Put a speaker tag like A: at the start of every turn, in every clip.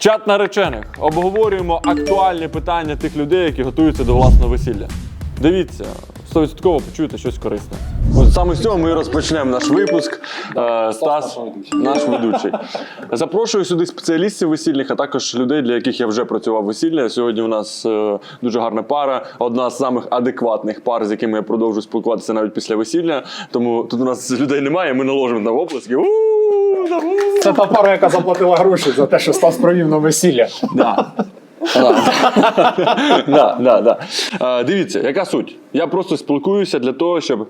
A: Чат наречених. Обговорюємо актуальні питання тих людей, які готуються до власного весілля. Дивіться, 100% почуєте щось корисне. От саме з цього ми і розпочнемо наш випуск. Е, Стас, наш ведучий. Запрошую сюди спеціалістів весільних, а також людей, для яких я вже працював весілля. Сьогодні у нас е, дуже гарна пара, одна з самих адекватних пар, з якими я продовжу спілкуватися навіть після весілля. Тому тут у нас людей немає, ми наложимо на оплески. У-у-у.
B: Це та пара, яка заплатила гроші за те, що Стас провів на весілля.
A: Да. да, да, да. Е, Дивіться, яка суть? Я просто спілкуюся для того, щоб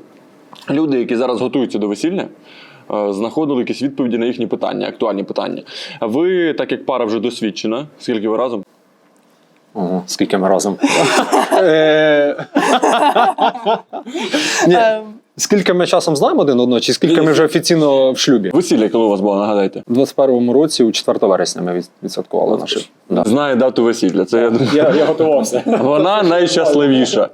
A: люди, які зараз готуються до весілля, е, знаходили якісь відповіді на їхні питання, актуальні питання. Ви, так як пара вже досвідчена, скільки ви разом?
B: Ого, скільки ми разом. Е, Ні, Скільки ми часом знаємо один одного, чи скільки ми вже офіційно в шлюбі?
A: Весілля, коли у вас було, нагадайте.
B: У 21-му році, у 4 вересня, ми від- відсвяткували наше. Да.
A: Знає дату весілля. Це я думаю.
B: Я, я готувався.
A: Вона найщасливіша.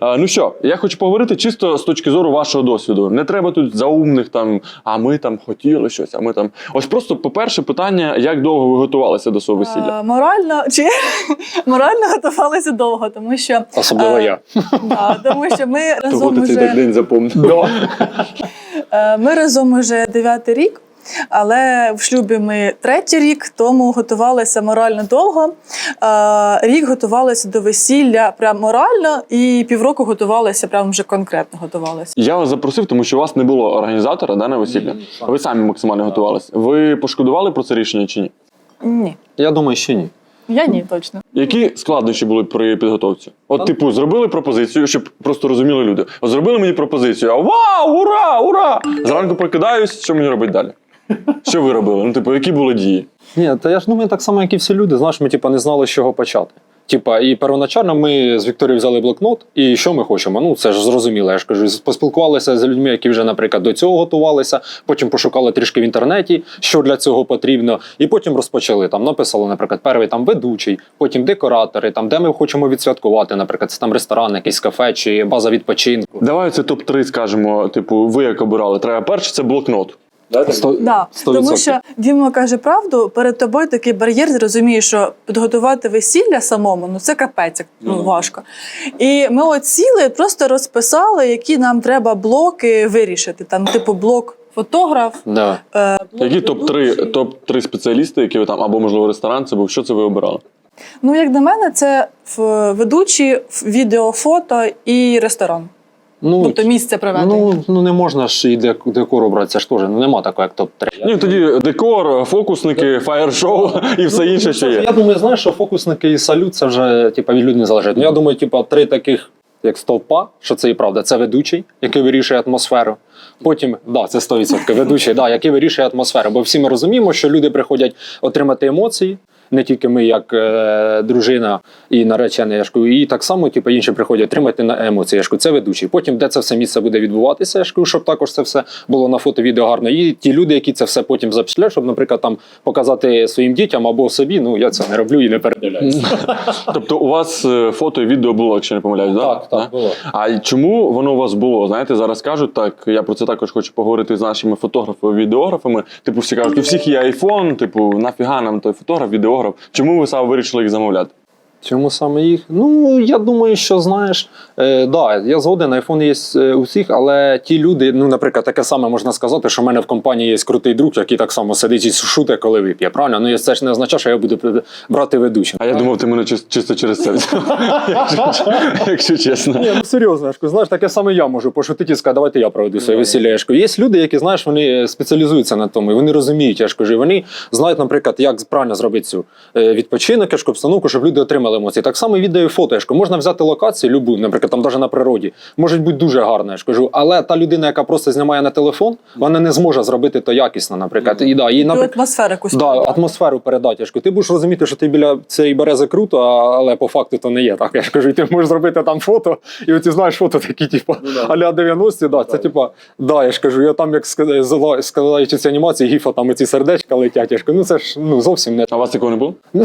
A: А, ну що, я хочу поговорити чисто з точки зору вашого досвіду. Не треба тут заумних там, а ми там хотіли щось, а ми там. Ось просто, по-перше, питання, як довго ви готувалися до свого весілля?
C: Е, Морально чи морально готувалися довго, тому що
B: Особливо
C: е,
B: я.
C: Да, тому що ми разом
A: ти цей так день запомнив.
C: Е, ми разом уже дев'ятий рік. Але в шлюбі ми третій рік, тому готувалися морально довго. Е, Рік готувалися до весілля прям морально, і півроку готувалися, прям вже конкретно готувалися.
A: Я вас запросив, тому що у вас не було організатора да, на весілля. Ви самі максимально готувалися. Ви пошкодували про це рішення чи ні?
C: Ні,
B: Я думаю, що ні.
C: Я ні, точно.
A: Які складнощі були при підготовці? От, типу, зробили пропозицію, щоб просто розуміли люди. От зробили мені пропозицію, а вау, ура, ура! Зранку прокидаюсь, що мені робити далі? Що ви робили? Ну, типу, які були дії?
B: Ні, та я ж ну ми так само, як і всі люди. Знаєш, ми типу, не знали, з чого почати. Типа, і первоначально ми з Вікторією взяли блокнот, і що ми хочемо? Ну це ж зрозуміло. Я ж кажу, поспілкувалися з людьми, які вже, наприклад, до цього готувалися. Потім пошукали трішки в інтернеті, що для цього потрібно, і потім розпочали. Там написали, наприклад, перший там ведучий, потім декоратори, там де ми хочемо відсвяткувати, наприклад, це там ресторан, якийсь кафе чи база відпочинку.
A: Давай це топ-3 скажемо, типу, ви як обирали. Треба перше, це блокнот.
C: Да,
B: сто
C: тому що Діма каже правду, перед тобою такий бар'єр, ти розумієш, що підготувати весілля самому ну це капець, як, ну важко. І ми от сіли, просто розписали, які нам треба блоки вирішити. Там, типу, блок фотограф,
B: Да.
C: е, блок
A: Які топ-3 топ-3 спеціалісти, які ви там, або можливо ресторан, це був. Що це ви обирали?
C: Ну, як на мене, це в- ведучі, в- відео, фото і ресторан.
B: Ну,
C: Тобто місце проведення.
B: Ну, ну не можна ж і дек- декору брати, це ж теж ну, нема такого, як топ-3.
A: Ні, тоді декор, фокусники, фаєр-шоу і все інше, що є.
B: Я думаю, знаєш, що фокусники і салют це вже типа, від людей залежить. Ну я думаю, типа, три таких, як стовпа, що це і правда, це ведучий, який вирішує атмосферу. Потім, да, це 100% ведучий, да, який вирішує атмосферу. Бо всі ми розуміємо, що люди приходять отримати емоції. Не тільки ми, як е, дружина і наречена, я ж і так само, типу, інші приходять отримати на емоції. Я ж це ведучий. Потім, де це все місце буде відбуватися, я ж щоб також це все було на фото, відео гарно. І ті люди, які це все потім запечатлять, щоб, наприклад, там показати своїм дітям або собі, ну я це не роблю і не передивляюся.
A: Тобто у вас е, фото і відео було, якщо не помиляюсь, да?
B: Так, так, було.
A: А чому воно у вас було? Знаєте, зараз кажуть так. Я про це також хочу поговорити з нашими фотографами, відеографами. Типу, всі кажуть, у всіх є айфон, типу, нафіга нам той фотограф, відеограф. Чому ви саме вирішили їх замовляти?
B: Чому саме їх? Ну я думаю, що знаєш, е, да, я згоден, айфон є е, у всіх, але ті люди, ну, наприклад, таке саме можна сказати, що в мене в компанії є крутий друг, який так само сидить і шуте, коли вип'є. Правильно? Ну це ж не означає, що я буду брати ведучим.
A: А я думав, ти мене чисто через це. Якщо- чесно.
B: Ні, ну серйозно, я знаєш, таке саме я можу пошутити і сказати, давайте я проведу своє весілля. Я Є люди, які знаєш, вони спеціалізуються на тому, і вони розуміють, я ж кажу, вони знають, наприклад, як правильно зробити цю е, відпочинок, обстановку, щоб люди отримали емоції. Так само відео і фото. Я ж кажу, можна взяти локацію, любу, наприклад, там навіть на природі, може бути дуже гарно, я ж кажу, але та людина, яка просто знімає на телефон, вона не зможе зробити то якісно, наприклад. І, да, і, наприклад,
C: атмосферу якусь.
B: Да, атмосферу передати. Я ж кажу, ти будеш розуміти, що ти біля цієї берези круто, але по факту то не є так. Я ж кажу, і ти можеш зробити там фото, і оці знаєш фото такі, типу, аля 90 да, це типу, да, я ж кажу, я там як складаючи ці анімації, гіфа там ці сердечка летять. Я ж кажу, ну це ж ну зовсім не
A: А у вас такого не було?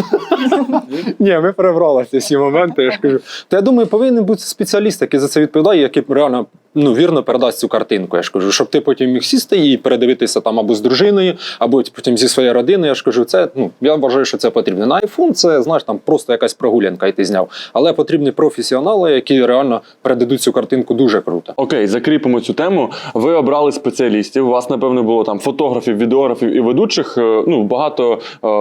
B: ні, ми зібрала ці всі моменти. Я ж кажу. То я думаю, повинен бути спеціаліст, який за це відповідає, який реально ну, вірно передасть цю картинку. Я ж кажу, щоб ти потім міг сісти і передивитися там або з дружиною, або потім зі своєю родиною. Я ж кажу, це ну я вважаю, що це потрібно. На iPhone це знаєш там просто якась прогулянка, і ти зняв. Але потрібні професіонали, які реально передадуть цю картинку дуже круто.
A: Окей, закріпимо цю тему. Ви обрали спеціалістів. У вас, напевно, було там фотографів, відеографів і ведучих. е, Ну, багато, е,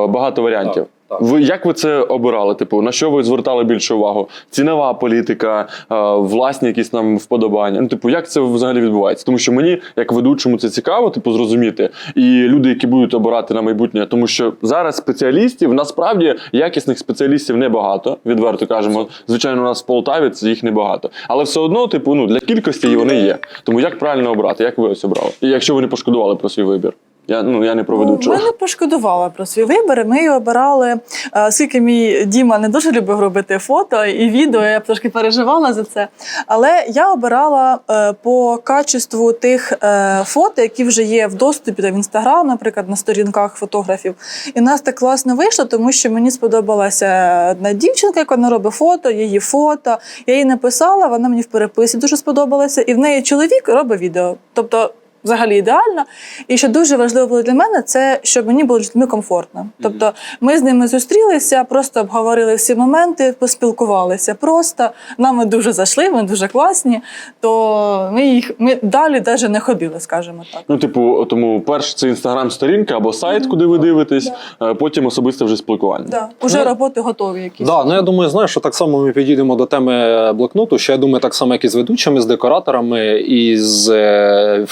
A: багато варіантів.
B: Так,
A: Ви як ви це обирали? Типу, на що ви звертали більше увагу? Цінова політика, е, власні якісь нам вподобання. Ну, типу, як це взагалі відбувається? Тому що мені, як ведучому, це цікаво, типу, зрозуміти. І люди, які будуть обирати на майбутнє, тому що зараз спеціалістів насправді якісних спеціалістів небагато, відверто кажемо. Звичайно, у нас в Полтаві це їх небагато. Але все одно, типу, ну для кількості вони є. Тому як правильно обрати? Як ви ось обрали? І якщо ви не пошкодували про свій вибір? Я ну я не про
C: Ну,
A: ведучого.
C: Ми не пошкодували про свій вибір. Ми її обирали, е, оскільки мій Діма не дуже любив робити фото і відео, я б трошки переживала за це. Але я обирала е, по качеству тих е, фото, які вже є в доступі в інстаграм, наприклад, на сторінках фотографів. І нас так класно вийшло, тому що мені сподобалася одна дівчинка, яка вона робить фото, її фото. Я їй написала, вона мені в переписі дуже сподобалася, і в неї чоловік робить відео. Тобто взагалі ідеально. І що дуже важливо було для мене, це щоб мені було з людьми комфортно. Тобто ми з ними зустрілися, просто обговорили всі моменти, поспілкувалися. Просто нам ми дуже зайшли, ми дуже класні. То ми їх ми далі навіть не ходили, скажімо так.
A: Ну, типу, тому перш це інстаграм-сторінка або сайт, куди ви дивитесь, е, потім особисте вже спілкування.
C: Да. Уже
B: Ну,
C: роботи готові якісь.
B: Да, ну я думаю, знаєш, що так само ми підійдемо до теми блокноту. Що я думаю, так само, як і з ведучими, з декораторами і з е,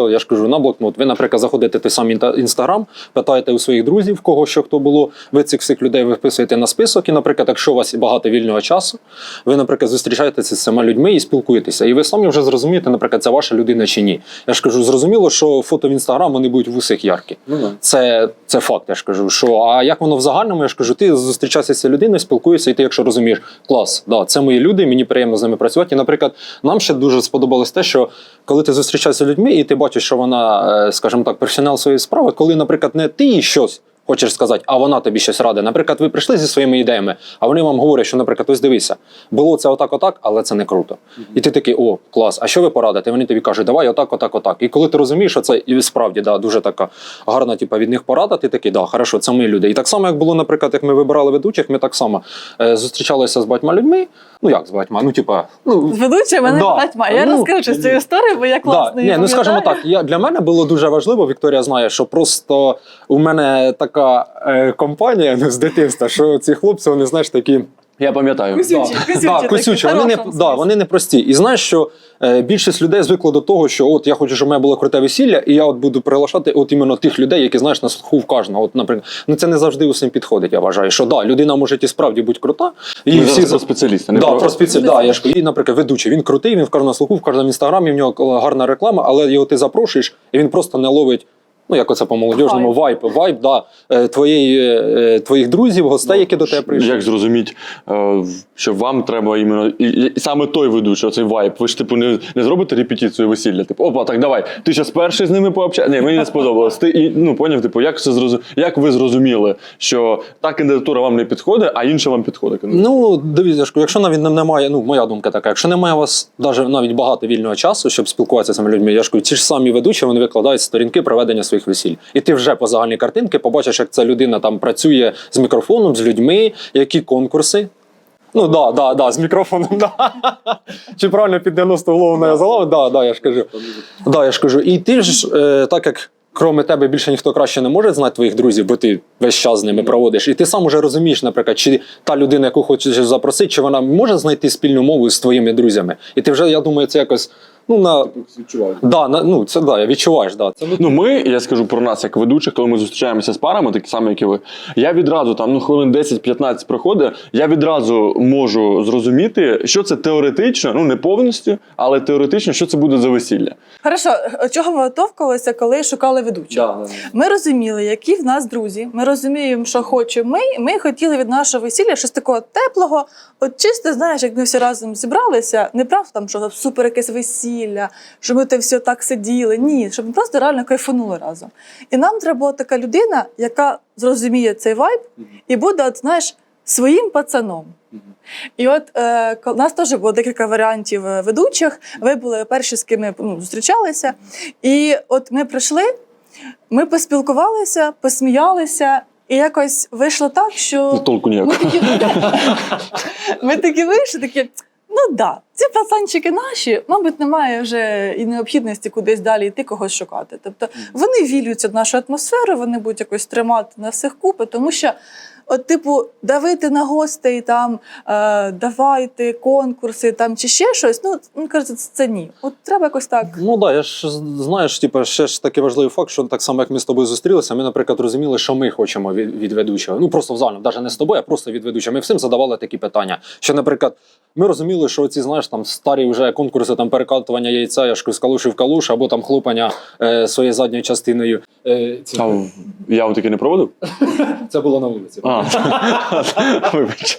B: фото-відео. Я ж кажу, на блокнот. Ви, наприклад, заходите той самий інстаграм, питаєте у своїх друзів, в кого що хто було. Ви цих всіх людей виписуєте на список. І, наприклад, якщо у вас багато вільного часу, ви, наприклад, зустрічаєтеся з цими людьми і спілкуєтеся. І ви самі вже зрозумієте, наприклад, це ваша людина чи ні. Я ж кажу, зрозуміло, що фото в інстаграм вони будуть в усіх яркі. Це, це факт, я ж кажу. Що, а як воно в загальному, я ж кажу, ти зустрічаєшся з людиною, спілкуєшся, і ти, якщо розумієш, клас, да, це мої люди, мені приємно з ними працювати. І, наприклад, нам ще дуже сподобалось те, що коли ти зустрічаєшся з людьми, і ти бачиш, що вона, е, скажімо так, професіонал своєї справи, коли, наприклад, не ти щось. Хочеш сказати, а вона тобі щось ради. Наприклад, ви прийшли зі своїми ідеями, а вони вам говорять, що, наприклад, ось дивися, було це отак, отак, але це не круто. І ти такий, о, клас, а що ви порадите? І Вони тобі кажуть, давай отак, отак, отак. І коли ти розумієш, що це і справді да, дуже така гарна, типа, від них порада, ти такий, да, хорошо, це мої люди. І так само, як було, наприклад, як ми вибирали ведучих, ми так само е, зустрічалися з батьма людьми. Ну як з батьма? Ну, типа, ну,
C: З ведучими мене
B: Да.
C: багатьма. Я
B: Ну,
C: розкажу цю історію, бо я класно
B: Да. Ні, ну скажімо так, я, для мене було дуже важливо, Вікторія знає, що просто у мене така е, компанія ну, з дитинства, що ці хлопці, вони знаєш, такі.
A: Я пам'ятаю.
B: Да,
C: такі,
B: косючі, вони не,
C: хорошому
B: да, вони не прості. І знаєш, що е, більшість людей звикла до того, що от я хочу, щоб у мене було круте весілля, і я от буду приглашати от іменно тих людей, які знаєш на слуху в кожного. От, наприклад, ну це не завжди усім підходить. Я вважаю, що да, людина може і справді бути крута. І
A: Ми
B: всі за-
A: про спеціаліста, не
B: да,
A: про-
B: про да, я ж і, наприклад, ведучий. Він крутий, він в кожному слуху, в кожному інстаграмі, в нього гарна реклама, але його ти запрошуєш, і він просто не ловить. Ну, як оце по молодіжному вайб, вайб, да, е, твоєї, е, твоїх друзів, гостей, які до тебе прийшли.
A: Як зрозуміти, е, що вам треба іменно і, і саме той ведучий, оцей вайб. Ви ж типу не, не зробите репетицію весілля. Типу, опа, так давай. Ти зараз перший з ними пообщаєшся. Ні, мені не сподобалось. Ти і ну поняв, типу, як це зрозу... як ви зрозуміли, що та кандидатура вам не підходить, а інша вам підходить.
B: Ну, дивіться, якщо навіть немає, ну, моя думка така, якщо немає у вас навіть, навіть багато вільного часу, щоб спілкуватися з цими людьми, я ж кажу, ті ж самі ведучі, вони викладають сторінки проведення своїх весіль. І ти вже по загальній картинки побачиш, як ця людина там працює з мікрофоном, з людьми, які конкурси. Ну, да, да, да, з мікрофоном, да. Чи правильно під 90 голову не залав? Да, да, я ж кажу. Да, я ж кажу. І ти ж, е, так як кроме тебе більше ніхто краще не може знати твоїх друзів, бо ти весь час з ними проводиш. І ти сам уже розумієш, наприклад, чи та людина, яку хочеш запросити, чи вона може знайти спільну мову з твоїми друзями. І ти вже, я думаю, це якось. Ну, на... Да, на, ну, це да, відчуваєш, да. Це,
A: Ну, ми, я скажу про нас, як ведучих, коли ми зустрічаємося з парами, такі самі, як і ви. Я відразу там ну хвилин 10-15 проходить, я відразу можу зрозуміти, що це теоретично, ну не повністю, але теоретично, що це буде за весілля.
C: Хорошо, чого ми готовкалися, коли шукали ведучого? Ми розуміли, які в нас друзі. Ми розуміємо, що хочемо ми. Ми хотіли від нашого весілля щось такого теплого. От чисто, знаєш, як ми всі разом зібралися, не правда там, що супер якесь весілля, що ми те все так сиділи. Ні, щоб ми просто реально кайфанули разом. І нам треба була така людина, яка зрозуміє цей вайб і буде, от, знаєш, своїм пацаном. І от е, у нас теж було декілька варіантів е, ведучих. Ви були перші, з ким ми ну, зустрічалися. І от ми прийшли, ми поспілкувалися, посміялися, і якось вийшло так, що
A: Толку
C: ми
A: ніякого.
C: такі, ми такі вийшли, такі. Ну да, ці пацанчики наші, мабуть, немає вже і необхідності кудись далі йти когось шукати. Тобто вони вілюються в нашу атмосферу, вони будуть якось тримати на всіх купи, тому що, от, типу, давити на гостей, там е, давайте конкурси там чи ще щось. Ну, кажуть, це, це ні. От треба якось так.
B: Ну да, я ж знаєш, типу, ще ж такий важливий факт, що так само, як ми з тобою зустрілися, ми, наприклад, розуміли, що ми хочемо від, від ведучого. Ну просто в загальному, навіть не з тобою, а просто від ведучого. Ми всім задавали такі питання. Що, наприклад, ми розуміли, що ці, знаєш, там старі вже конкурси там перекатування яйця, я ж з калуші в калуш, або там хлопання е, своєю задньою частиною. Е,
A: А я вам таки не проводив?
B: це було на вулиці.
A: А, вибач.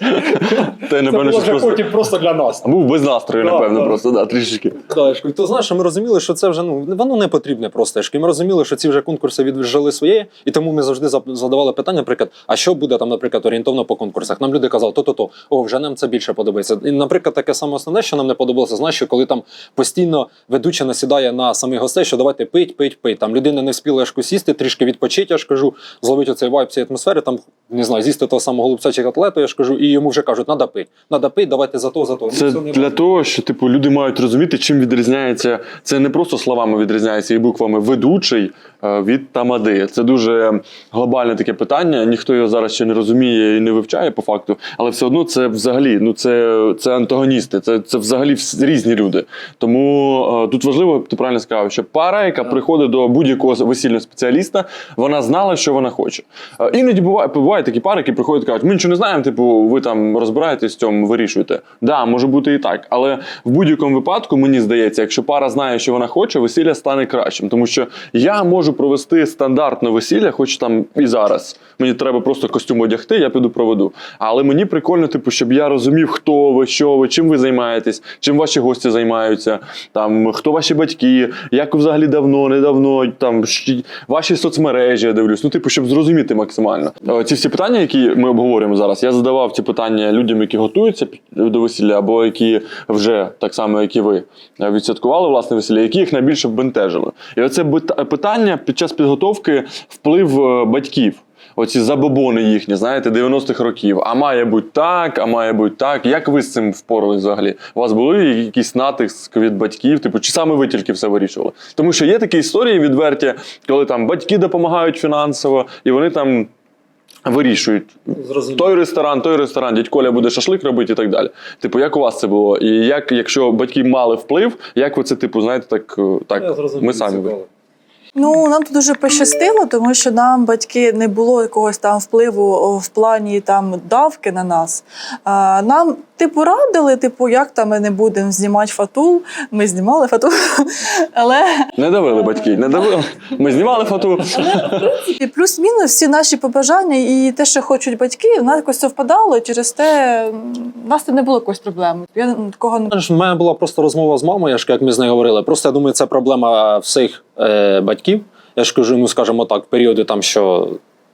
A: Ти, напевно, щось просто...
B: просто для нас.
A: Був без настрою, напевно, просто, да, трішечки.
B: То знаєш, що ми розуміли, що це вже ну воно не потрібне просто. Ми розуміли, що ці вже конкурси віджили своє, і тому ми завжди задавали питання, наприклад, а що буде там, наприклад, орієнтовно по конкурсах? Нам люди казали, то-то, то о, вже нам це більше подобається. І, наприклад, таке саме основне, що нам не подобалося, знаєш, що коли там постійно ведуча насідає на самих гостей, що давайте пить, пить, пить. Там людина не вспіла сісти, трішки відпочити, я ж кажу, зловити оцей вайб цієї атмосфери, там не знаю, з'їсти того самого голубця чи котлету, я ж кажу, і йому вже кажуть, надо пить, надо пить, давайте за то, за то.
A: Це для того, що типу люди мають розуміти, чим відрізняється. Це не просто словами відрізняється і буквами ведучий е, від тамади. Це дуже глобальне таке питання. Ніхто його зараз ще не розуміє і не вивчає по факту, але все одно це взагалі ну це, це антагоністи, це, це взагалі різні люди. Тому е, тут важливо, ти правильно сказав, що пара, яка приходить до будь-якого весільного спеціаліста, вона знала, що вона хоче. Е, Іноді буває, бувають такі пари, які приходять і кажуть, ми нічого не знаємо, типу, ви там розбираєтесь в цьому, вирішуєте. Да, може бути і так. Але в будь-якому випадку, мені здається, якщо пара знає, що вона хоче, весілля стане кращим. Тому що я можу провести стандартне весілля, хоч там і зараз. Мені треба просто костюм одягти, я піду проведу. Але мені прикольно, типу, щоб я розумів, хто ви, що ви, чим ви займаєтесь, чим ваші гості займаються, там хто ваші батьки, як взагалі давно, недавно, там ваші соцмережі, я дивлюсь. Ну, типу, щоб зрозуміти максимально. Е, Ці всі питання, які ми обговорюємо зараз, я задавав ці питання людям, які готуються до весілля, або які вже так само, як і ви, відсвяткували власне весілля, які їх найбільше бентежили. І оце питання під час підготовки вплив е, батьків. Оці забобони їхні, знаєте, 90-х років. А має бути так, а має бути так. Як ви з цим впорались взагалі? У вас були якісь натиск від батьків? Типу, чи саме ви тільки все вирішували? Тому що є такі історії відверті, коли там батьки допомагають фінансово, і вони там вирішують. Той ресторан, той ресторан, дядь Коля буде шашлик робити і так далі. Типу, як у вас це було? І як, якщо батьки мали вплив, як ви це, типу, знаєте, так, е, так ми самі. ви-
C: Ну, нам тут дуже пощастило, тому що нам батьки не було якогось там впливу в плані там давки на нас. А, нам, типу, радили, типу, як там ми не будемо знімати фату. Ми знімали фату. Але
A: Не давили батьки, не давили. Ми знімали фото.
C: і плюс-мінус всі наші побажання і те, що хочуть батьки, в нас якось совпадало, і через те в нас тут не було якоїсь проблеми. Я такого не
B: У мене була просто розмова з мамою, як ми з нею говорили. Просто я думаю, це проблема всіх е, батьків. Я ж кажу, ну скажімо так, періоди там, що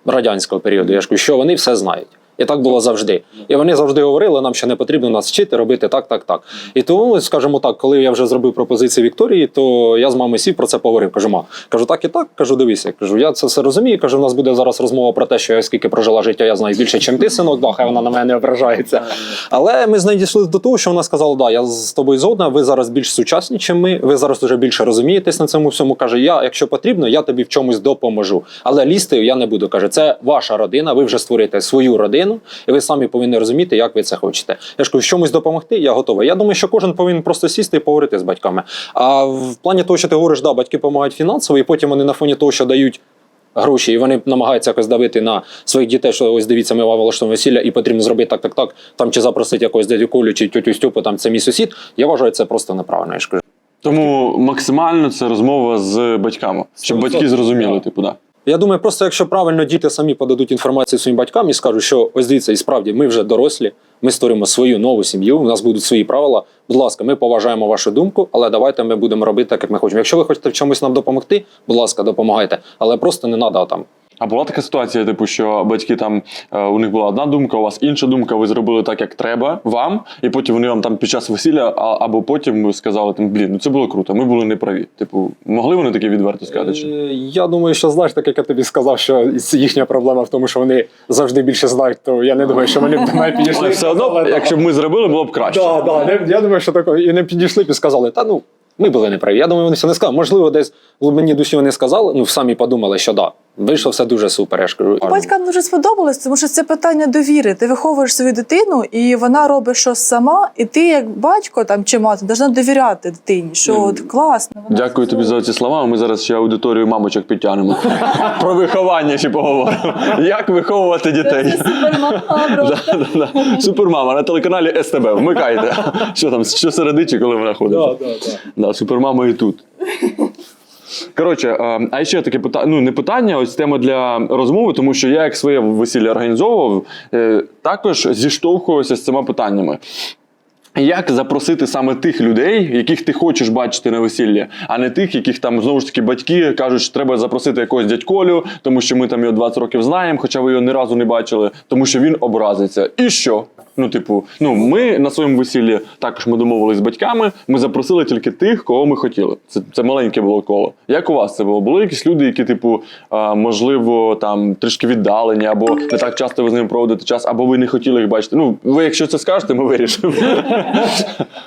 B: радянського періоду, я ж кажу, що вони все знають. І так було завжди. І вони завжди говорили, нам що не потрібно нас вчити, робити так, так, так. І тому, скажімо так, коли я вже зробив пропозицію Вікторії, то я з мамою сів про це поговорив. Кажу, ма, кажу, так і так. Кажу, дивися. Кажу, я це все розумію. Кажу, у нас буде зараз розмова про те, що я скільки прожила життя, я знаю більше, ніж ти, синок. Да, хай вона на мене не ображається. Але ми з до того, що вона сказала: да, я з тобою згодна, ви зараз більш сучасні, ніж ми. Ви зараз вже більше розумієтесь на цьому всьому. каже, я, якщо потрібно, я тобі в чомусь допоможу. Але лізти я не буду. каже, це ваша родина, ви вже створюєте свою родину, і ви самі повинні розуміти, як ви це хочете. Я ж кажу, в чомусь допомогти, я готовий. Я думаю, що кожен повинен просто сісти і поговорити з батьками. А в плані того, що ти говориш, да, батьки допомагають фінансово, і потім вони на фоні того, що дають. Гроші, і вони намагаються якось давити на своїх дітей, що ось дивіться, ми вам влаштуємо весілля, і потрібно зробити так, так, так. Там чи запросити якогось дядю Колю, чи тютю Стюпу, там це мій сусід. Я вважаю, це просто неправильно. Я ж кажу.
A: Тому максимально це розмова з батьками, щоб батьки зрозуміли, типу, да.
B: Я думаю, просто якщо правильно діти самі подадуть інформацію своїм батькам і скажуть, що ось дивіться, і справді ми вже дорослі, ми створимо свою нову сім'ю, у нас будуть свої правила. Будь ласка, ми поважаємо вашу думку, але давайте ми будемо робити так, як ми хочемо. Якщо ви хочете в чомусь нам допомогти, будь ласка, допомагайте, але просто не треба там.
A: А була така ситуація, типу, що батьки там е, у них була одна думка, у вас інша думка, ви зробили так, як треба вам, і потім вони вам там під час весілля, а, або потім сказали, там, блін, ну це було круто, ми були неправі. Типу, могли вони таке відверто сказати? Чи?
B: Е, Я думаю, що знаєш, так як я тобі сказав, що їхня проблема в тому, що вони завжди більше знають, то я не думаю, що вони б до мене підійшли.
A: все одно, якщо б ми зробили, було б краще.
B: Да, да, я думаю, що такого і не підійшли б і сказали, та ну. Ми були неправі. Я думаю, вони все не сказали. Можливо, десь в глибині душі вони сказали, ну самі подумали, що да, вийшло все дуже супер. Я ж кажу.
C: Батькам дуже сподобалось, тому що це питання довіри. Ти виховуєш свою дитину, і вона робить щось сама, і ти, як батько там чи мати, повинна довіряти дитині, що от класно. вона
A: Дякую тобі
C: зробить.
A: за ці слова. Ми зараз ще аудиторію мамочок підтягнемо. Про виховання ще поговоримо. Як виховувати дітей?
C: Супермама.
A: Супермама на телеканалі СТБ. Вмикайте. Що там, щосереди чи коли вона ходить? Супермама і тут. Коротше, а ще таке питання, ну не питання, ось тема для розмови, тому що я як своє весілля організовував, е, також зіштовхуюся з цими питаннями. Як запросити саме тих людей, яких ти хочеш бачити на весіллі, а не тих, яких там знову ж таки батьки кажуть, що треба запросити якогось дядьколю, тому що ми там його 20 років знаємо, хоча ви його ні разу не бачили, тому що він образиться. І що? Ну, типу, ну ми на своєму весіллі також ми домовились з батьками. Ми запросили тільки тих, кого ми хотіли. Це, це маленьке було коло. Як у вас це було? Були якісь люди, які, типу, можливо, там трішки віддалені, або не так часто ви з ними проводите час, або ви не хотіли їх бачити. Ну, ви, якщо це скажете, ми вирішимо.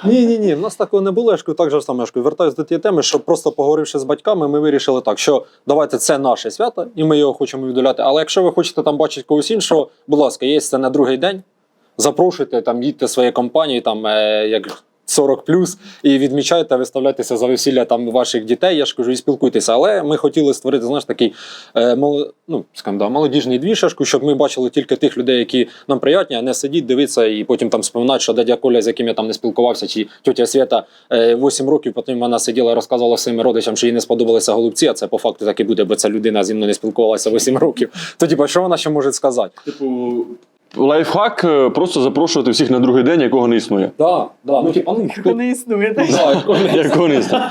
B: Ні, ні, ні, в нас такого не було. Я ж кажу, так же саме я ж до тієї теми, що просто поговоривши з батьками, ми вирішили так, що давайте це наше свято, і ми його хочемо віддаляти. Але якщо ви хочете там бачити когось іншого, будь ласка, є це на другий день. Запрошуйте, там їдьте своєї компанії, там е, як 40 і відмічайте, виставляйтеся за весілля там ваших дітей. Я ж кажу, і спілкуйтеся. Але ми хотіли створити, знаєш, такий е, мол, ну, скажімо, да, молодіжний двішашку, щоб ми бачили тільки тих людей, які нам приятні, а не сидіть, дивитися і потім там споминати, що дядя Коля, з яким я там не спілкувався, чи тетя Свята е, 8 років, потім вона сиділа і розказувала своїм родичам, що їй не сподобалися голубці, а це по факту так і буде, бо ця людина зі мною не спілкувалася 8 років. То типа, що вона ще може сказати?
A: Типу, лайфхак е, просто запрошувати всіх на другий день, якого не існує.
B: Да, да, ну типа, ну
C: не існує. так?
B: Якого не-
A: існує.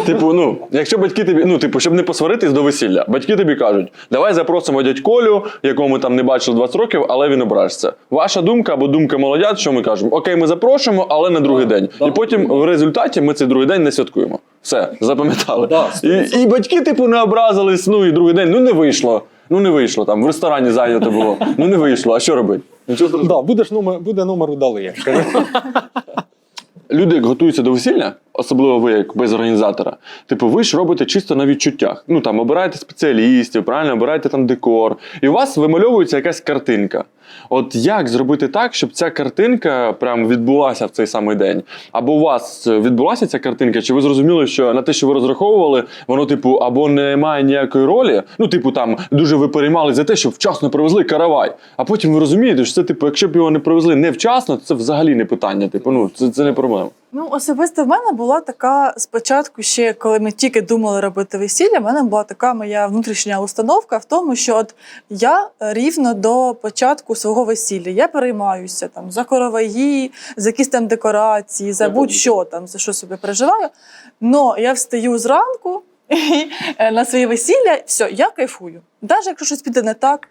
A: Типу, ну, якщо батьки тобі, ну, типу, щоб не посваритись до весілля, батьки тобі кажуть, давай запросимо дядь Колю, якого ми там не бачили 20 років, але він ображеться. Ваша думка або думка молодят, що ми кажемо? Окей, ми запрошуємо, але на другий день. І потім в результаті ми цей другий день не святкуємо. Все, запам'ятали. І, і батьки, типу, не образились, ну і другий день, ну не вийшло. Ну не вийшло там, в ресторані зайнято було. Ну не вийшло. А що робити? Нічого страшного.
B: Да, будеш номер, буде номер удали.
A: Люди, як готуються до весілля, особливо ви, як без організатора, типу, ви ж робите чисто на відчуттях. Ну там обираєте спеціалістів, правильно, обираєте там декор, і у вас вимальовується якась картинка. От як зробити так, щоб ця картинка прям відбулася в цей самий день? Або у вас відбулася ця картинка, чи ви зрозуміли, що на те, що ви розраховували, воно, типу, або не має ніякої ролі, ну, типу, там дуже ви переймали за те, що вчасно привезли каравай. А потім ви розумієте, що це, типу, якщо б його не привезли невчасно, то це взагалі не питання. Типу, ну це, це не проблема.
C: Ну, особисто в мене була така спочатку, ще коли ми тільки думали робити весілля, в мене була така моя внутрішня установка в тому, що от я рівно до початку свого весілля я переймаюся там за короваї, за якісь там декорації, за будь-що там, за що собі переживаю. Но я встаю зранку і е, на своє весілля, все, я кайфую. Навіть якщо щось піде не так.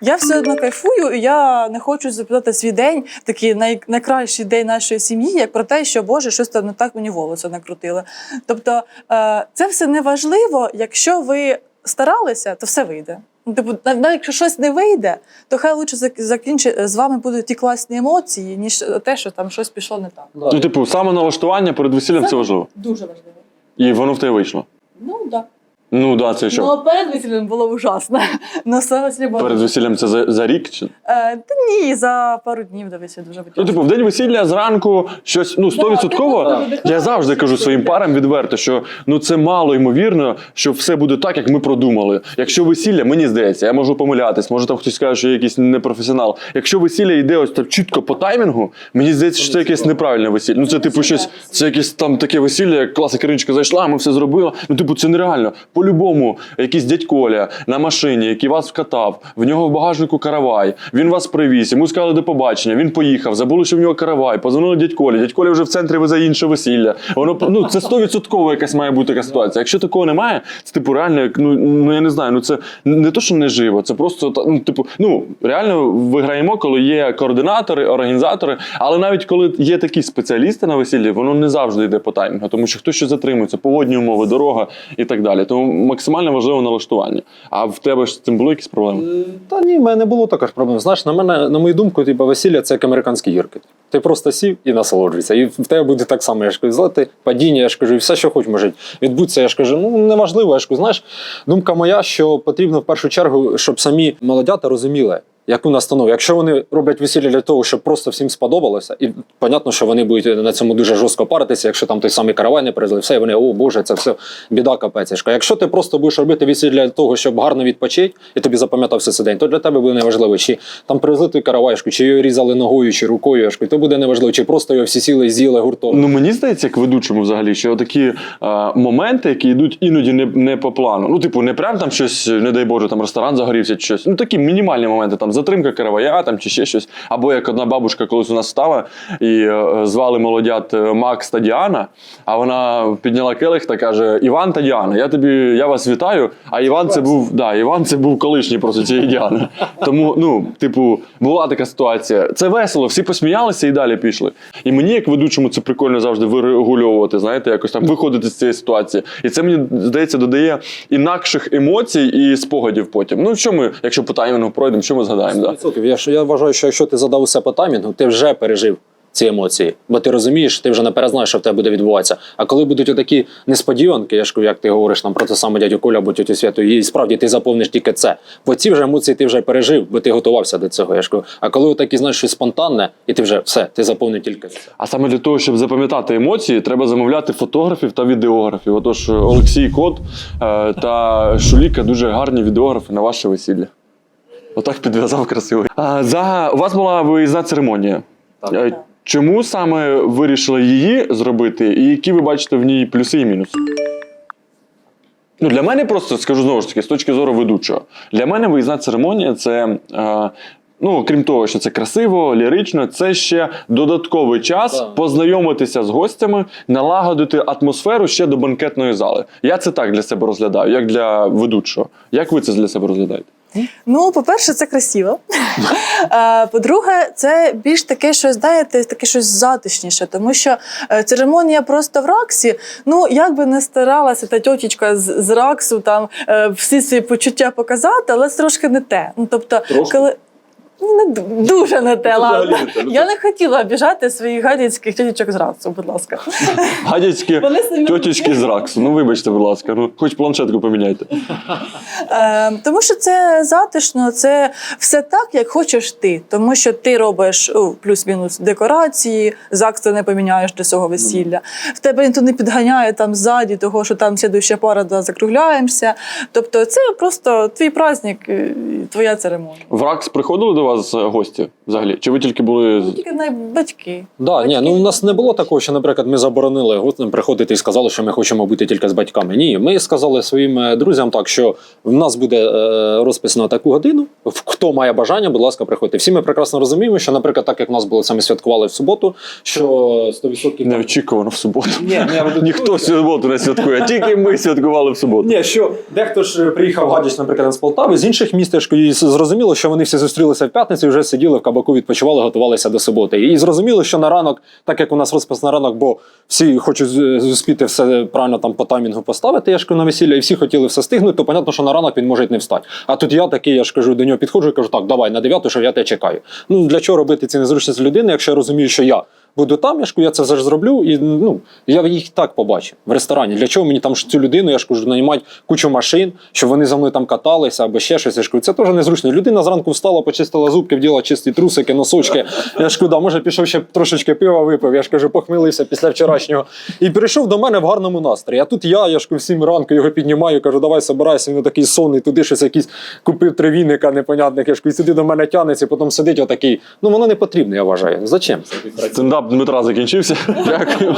C: Я все одно кайфую, і я не хочу запитати свій день, такий най, найкращий день нашої сім'ї, як про те, що Боже, щось там не так мені волосся накрутило. Тобто е, це все не важливо, якщо ви старалися, то все вийде. Ну, Типу, навіть якщо щось не вийде, то хай лучше зак- закінчи з вами будуть ті класні емоції, ніж те, що там щось пішло не так.
A: Ну, типу, саме налаштування перед весіллям це важливо.
C: Дуже важливо.
A: І воно в тебе вийшло.
C: Ну так.
A: Ну да, це що?
C: Ну, перед весіллям було ужасно. Ну.
A: Перед весіллям це за, за рік? Чи?
C: Е, та ні, за пару днів до весілля дуже
A: Ну, типу, в день весілля зранку щось ну 100%.
C: просто
A: Я завжди кажу своїм парам відверто, що ну це мало ймовірно, що все буде так, як ми продумали. Якщо весілля, мені здається, я можу помилятись, може там хтось скаже, що я якийсь непрофесіонал. Якщо весілля йде ось так чітко по таймінгу, мені здається, що це якесь неправильне весілля. Ну це типу щось, це якесь там таке весілля, як класа Киринчика зайшла, ми все зробили. Ну, типу, це нереально. По-любому якийсь дядь Коля на машині, який вас вкатав, в нього в багажнику каравай, він вас привіз, йому сказали до побачення, він поїхав, забули, що в нього каравай, позвонили дядь Колі, дядь Коля вже в центрі везе інше весілля. Воно ну це стовідсотково якась має бути така ситуація. Якщо такого немає, це типу реально, ну, ну я не знаю, ну це не то, що не живо, це просто ну, типу, ну реально виграємо, коли є координатори, організатори, але навіть коли є такі спеціалісти на весіллі, воно не завжди йде по таймінгу, тому що хтось щось затримується, погодні умови, дорога і так далі. Тому максимально важливе налаштування. А в тебе ж цим були якісь проблеми?
B: Та ні, в мене не було також проблем. Знаєш, на мене, на мою думку, типу, весілля це як американські гірки. Ти просто сів і насолоджуйся. І в тебе буде так само, я ж кажу, злати, падіння, я ж кажу, і все, що хоч може відбутися. Я ж кажу, ну неважливо. Я ж кажу, знаєш, думка моя, що потрібно в першу чергу, щоб самі молодята розуміли. Яку настанову, якщо вони роблять весілля для того, щоб просто всім сподобалося, і понятно, що вони будуть на цьому дуже жорстко паритися, якщо там той самий каравай не привезли, все, і вони, о Боже, це все біда кажу, Якщо ти просто будеш робити весілля для того, щоб гарно відпочити, і тобі запам'ятався цей день, то для тебе буде неважливо, чи там привезли той каравайшку, чи його різали ногою, чи рукою, я то буде неважливо, чи просто його всі сіли і з'їли гуртом.
A: Ну мені здається, як ведучому взагалі, що такі е, моменти, які йдуть іноді не, не по плану. Ну, типу, не прям там щось, не дай Боже, там ресторан загорівся чи щось. Ну такі мінімальні моменти, там затримка каравая там чи ще щось. Або як одна бабушка колись у нас стала і е, звали молодят е, Макс та Діана, а вона підняла келих та каже: Іван та Діана, я тобі я вас вітаю. А Іван це був да, Іван це був колишній просто цієї Діани. Тому, ну, типу, була така ситуація. Це весело, всі посміялися і далі пішли. І мені, як ведучому, це прикольно завжди вирегульовувати, знаєте, якось там виходити з цієї ситуації. І це мені здається додає інакших емоцій і спогадів потім. Ну, що ми, якщо по таймінгу пройдемо, що ми згадаємо? Да?
B: Я, я вважаю, що якщо ти задав усе по таймінгу, ти вже пережив ці емоції, бо ти розумієш, ти вже наперед знаєш, що в тебе буде відбуватися. А коли будуть отакі несподіванки, я ж як ти говориш там про те саме дядю Коля або тетю Святу, і справді ти заповниш тільки це. Бо ці вже емоції ти вже пережив, бо ти готувався до цього. Я ж кажу. А коли такі знаєш щось спонтанне, і ти вже все, ти заповнив тільки це.
A: А саме для того, щоб запам'ятати емоції, треба замовляти фотографів та відеографів. Отож, Олексій Кот е, та Шуліка дуже гарні відеографи на ваше весілля. Отак підв'язав красиво. А, за... У вас була виїзна церемонія.
B: Так.
A: Е, Чому саме вирішили її зробити, і які ви бачите в ній плюси і мінуси? Ну, для мене просто скажу знову ж таки, з точки зору ведучого. Для мене виїзна церемонія це. Е, Ну, крім того, що це красиво, лірично, це ще додатковий час
B: Так.
A: познайомитися з гостями, налагодити атмосферу ще до банкетної зали. Я це так для себе розглядаю, як для ведучого. Як ви це для себе розглядаєте?
C: Ну, по-перше, це красиво. Е, По-друге, це більш таке щось, знаєте, таке щось затишніше, тому що е, церемонія просто в раксі. Ну, як би не старалася та тьотічка з, з раксу там е, всі свої почуття показати, але це трошки не те. Ну, тобто,
B: Трошки?
C: коли. Не дуже не те, ладно.
A: Ну,
C: Я не хотіла обіжати своїх гадяцьких тьотічок з раксу, будь ласка.
A: Гадяцькі
C: Вони
A: з Раксу. Ну, вибачте, будь ласка, ну хоч планшетку поміняйте.
C: Е, тому що це затишно, це все так, як хочеш ти. Тому що ти робиш плюс-мінус декорації, ЗАГС ти не поміняєш до цього весілля. В тебе ніхто не підганяє там ззаді, того, що там слідуюча пара да, закругляємося. Тобто, це просто твій праздник, твоя церемонія.
A: В Ракс приходили до вас е, гості взагалі? Чи ви тільки були. з-
C: Тільки най- батьки.
B: Да, ні, ну у нас не було такого, що, наприклад, ми заборонили гостям приходити і сказали, що ми хочемо бути тільки з батьками. Ні, ми сказали своїм е, друзям так, що в нас буде е, розпис на таку годину. Хто має бажання, будь ласка, приходьте. Всі ми прекрасно розуміємо, що, наприклад, так як в нас було це, ми святкували в суботу, що 100% там-
A: Неочікувано в суботу.
B: Ні, не,
A: Ніхто в суботу не святкує, тільки ми святкували в суботу.
B: Ні, що дехто ж приїхав гадяч, наприклад, з Полтави, з інших містечок, і зрозуміло, що вони всі зустрілися в п'ятницю, і вже сиділи в кабаку, відпочивали, готувалися до суботи. І зрозуміло, що на ранок, так як у нас розпис на ранок, бо всі хочуть зуспіти все правильно там по таймінгу поставити, я ж на весілля, і всі хотіли все стигнути, то понятно, що на ранок він може й не встати. А тут я такий, я ж кажу, до нього підходжу і кажу, так, давай на дев'яту, що я тебе чекаю. Ну для чого робити ці незручності людини, якщо я розумію, що я. Буду там, я ж я це ж зроблю, і ну я їх так побачив в ресторані. Для чого мені там ж цю людину, я ж кажу, нанімати кучу машин, щоб вони за мною там каталися або ще щось. Я ж кажу, це теж незручно. Людина зранку встала, почистила зубки, вділа чисті трусики, носочки. Я ж кажу, да, може пішов ще трошечки пива випив. Я ж кажу, похмилився після вчорашнього. І прийшов до мене в гарному настрої. А тут я, я ж кажу, всім ранку його піднімаю, кажу, давай собирайся. Він такий сонний, туди щось якийсь купив тривінника непонятних. Я ж кажу, і сюди до мене тянеться, потім сидить отакий. Ну воно не потрібно, я вважаю. Зачем?
A: Стендап Дмитра закінчився. Дякую.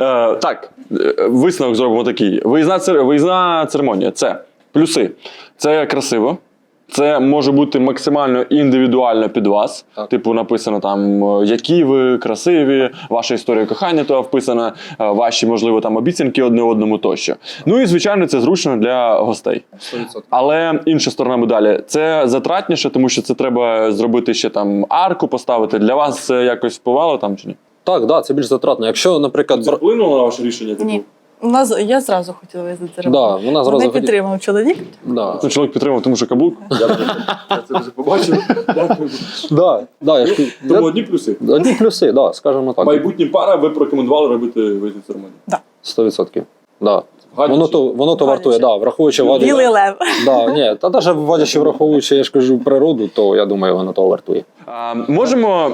A: Е, так, е, висновок зробимо такий. Виїзна церемонія це плюси. Це красиво. Це може бути максимально індивідуально під вас.
B: Так.
A: Типу, написано там, е, які ви красиві, ваша історія кохання то вписана, е, ваші, можливо, там обіцянки одне одному тощо. Ну і звичайно, це зручно для гостей.
B: 100%.
A: Але інша сторона медалі це затратніше, тому що це треба зробити ще там арку поставити. Для вас це якось впливало там чи ні?
B: Так, да, це більш затратно. Якщо, наприклад, бр-
A: вплинуло на ваше рішення?
C: Ні. У нас я зразу хотіла виїздити
B: да,
C: церемонію.
B: вона зразу
C: Мене
B: хотіла-
C: підтримав чоловік.
B: Да.
A: Ну, чоловік підтримав, тому що каблук. Я це вже побачив. Дякую.
B: Да, да, я ж кажу, я-
A: Тому одні плюси.
B: Одні плюси, да, скажімо так.
A: Майбутні пара ви б рекомендували робити виїзну церемонію.
B: 100%. Да.
A: Гадячи.
B: Воно то, воно то вартує, да, враховуючи ваді.
C: Білий лев.
B: Да, ні, та навіть вводячи враховуючи, я ж кажу, природу, то я думаю, воно того вартує.
A: А, можемо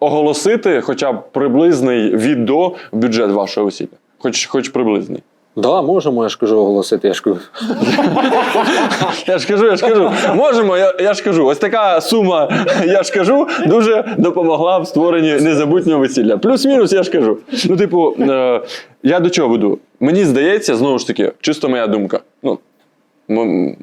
A: оголосити хоча б приблизний від до бюджет вашого весілля. Хоч, хоч приблизний.
B: Да, можемо, я ж кажу, оголосити. Я ж кажу.
A: Я ж кажу, я ж кажу, можемо, я, я ж кажу, ось така сума, я ж кажу, дуже допомогла в створенні незабутнього весілля. Плюс-мінус, я ж кажу. Ну, типу, е, я до чого веду? Мені здається, знову ж таки, чисто моя думка. Ну,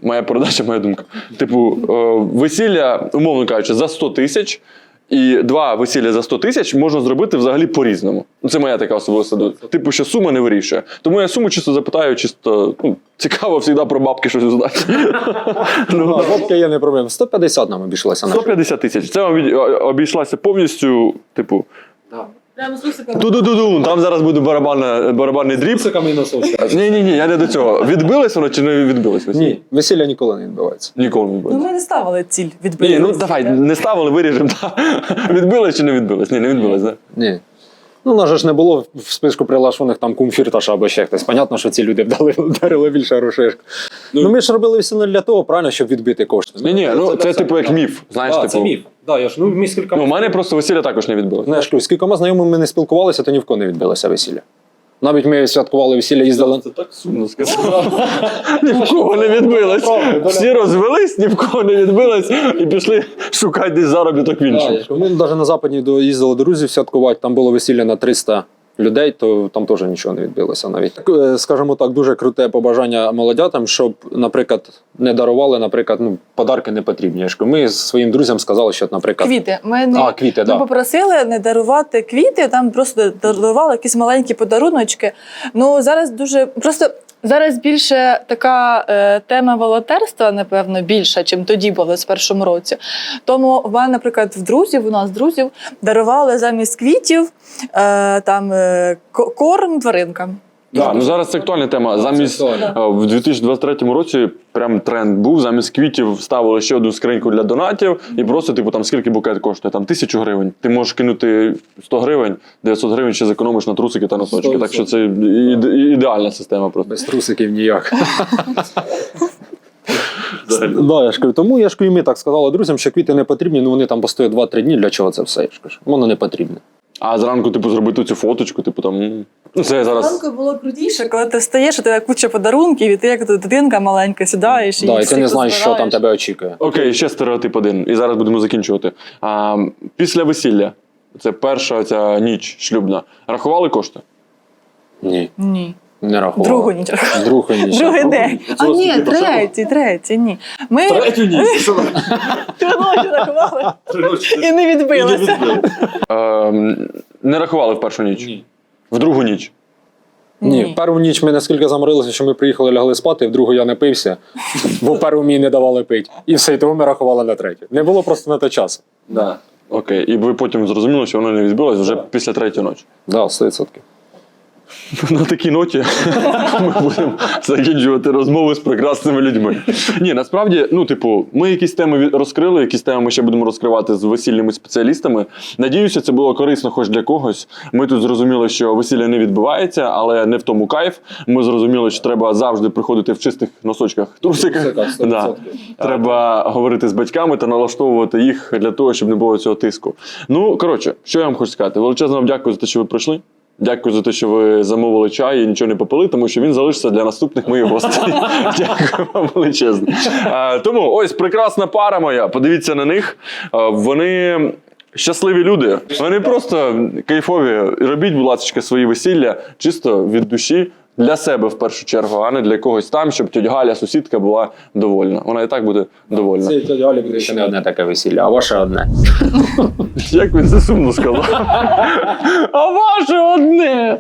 A: моя передача, моя думка. Типу, е, весілля, умовно кажучи, за 100 тисяч. І два весілля за 100 тисяч можна зробити взагалі по-різному. Ну, це моя така особиста думка. Типу, що сума не вирішує. Тому я суму чисто запитаю, чисто ну, цікаво завжди про бабки щось узнати.
B: Ну, бабки є не проблема. 150 нам обійшлося. на
A: 150 тисяч. Це обійшлася повністю, типу.
C: Прямо з усиками.
A: Ду-ду-ду-ду, там зараз буде барабанна, барабанний дріб.
B: І.
A: Ні, ні, ні, я не до цього. Відбилось воно чи не відбилось?
B: Ні, весілля ніколи не відбувається.
A: Ніколи не
C: Ну,
A: відбилось.
C: ми не ставили ціль відбити.
A: Ні, ну давай, не ставили, виріжемо. Відбилось чи не відбилось? Ні, не відбилось, так?
B: Ні. Ну, на нас же ж не було в списку прилашених там кумфірташа або ще хтось. Понятно, що ці люди вдали, вдарили більше грошей. Ну, ми ж робили весілля для того, правильно, щоб відбити кошти.
A: Ні, ні, ну це типу як міф. Знаєш,
B: Да,
A: типу.
B: це міф. Да, я ж, ну, з кількома...
A: Ну, у мене просто весілля також не відбилося.
B: Знаєш, з кількома знайомими ми не спілкувалися, то ні в кого не відбилося весілля. Навіть ми святкували весілля, їздили.
A: Це так сумно сказав. Ні в кого не відбилось. Всі розвелись, ні в кого не відбилось і пішли шукати десь заробіток в іншому.
B: Ми навіть на Западній їздили друзів святкувати, там було весілля на 300 людей, то там теж нічого не відбилося навіть. Так, е, Скажімо так, дуже круте побажання молодятам, щоб, наприклад, не дарували, наприклад, ну, подарки не потрібні. Ми своїм друзям сказали, що, наприклад,
C: Квіти. Ми, не,
B: А, квіти,
C: ми
B: да.
C: попросили не дарувати квіти, там просто дарували якісь маленькі подаруночки. Ну зараз дуже просто. Зараз більше така е, тема волонтерства, напевно, більша, чим тоді було в першому році. Тому в мене, наприклад, в друзів, у нас друзів дарували замість квітів е, там е, корм тваринкам.
A: Да, ну зараз це актуальна тема. Замість е, в 2023 році прям тренд був. Замість квітів ставили ще одну скриньку для донатів, і просто, типу, там скільки букет коштує? Там тисячу гривень. Ти можеш кинути 100 гривень, 900 гривень ще зекономиш на трусики та носочки.
B: 100%.
A: Так що це іде- ідеальна система просто.
B: без трусиків ніяк. Да, я ж кажу, тому я ж кажу, і ми так сказали друзям, що квіти не потрібні, ну вони там постоять 2-3 дні. Для чого це все? Я ж кажу, воно не потрібне.
A: А зранку, типу, зробити цю фоточку, типу там. Ну, це я зараз.
C: Зранку було крутіше, коли ти встаєш, у тебе куча подарунків, і ти як дитинка маленька сідаєш і
B: Да, і ти не знаєш, що там тебе очікує.
A: Окей, ще стереотип один. І зараз будемо закінчувати. А, після весілля, це перша ця ніч шлюбна. Рахували кошти?
B: Ні,
C: Ні.
B: Не рахував.
C: Другу ніч.
B: Другу ніч.
C: Другий день. А ні, третій, третій, ні. Ми
A: ніч.
C: три ночі рахували і не відбилися.
A: Ем, не рахували в першу ніч.
B: Ні.
A: В другу ніч.
B: Ні, в першу ніч ми наскільки заморилися, що ми приїхали лягли спати, в другу я не пився, бо першу мені не давали пити. І все, і тому ми рахували на третю. Не було просто на той час.
A: Да. Окей. І ви потім зрозуміли, що воно не відбулося вже після третьої ночі.
B: Да, 100%.
A: На такій ноті ми будемо закінчувати розмови з прекрасними людьми. Ні, насправді, ну, типу, ми якісь теми розкрили, якісь теми ми ще будемо розкривати з весільними спеціалістами. Надіюся, це було корисно хоч для когось. Ми тут зрозуміли, що весілля не відбувається, але не в тому кайф. Ми зрозуміли, що треба завжди приходити в чистих носочках, трусиках.
B: Трусиках, 100%.
A: Да. Треба говорити з батьками та налаштовувати їх для того, щоб не було цього тиску. Ну, коротше, що я вам хочу сказати? Величезно вам дякую за те, що ви прийшли. Дякую за те, що ви замовили чай і нічого не попили, тому що він залишиться для наступних моїх гостей. Дякую вам величезно. Е, Тому ось прекрасна пара моя. Подивіться на них. Е, Вони щасливі люди. Вони просто кайфові. Робіть, будь ласка, свої весілля чисто від душі. Для себе в першу чергу, а не для когось там, щоб тьоть Галя, сусідка, була довольна. Вона і так буде довольна.
B: Це тьоть Алі буде ще не одне таке весілля, а ваше одне.
A: Як він це сумно сказав? А ваше одне.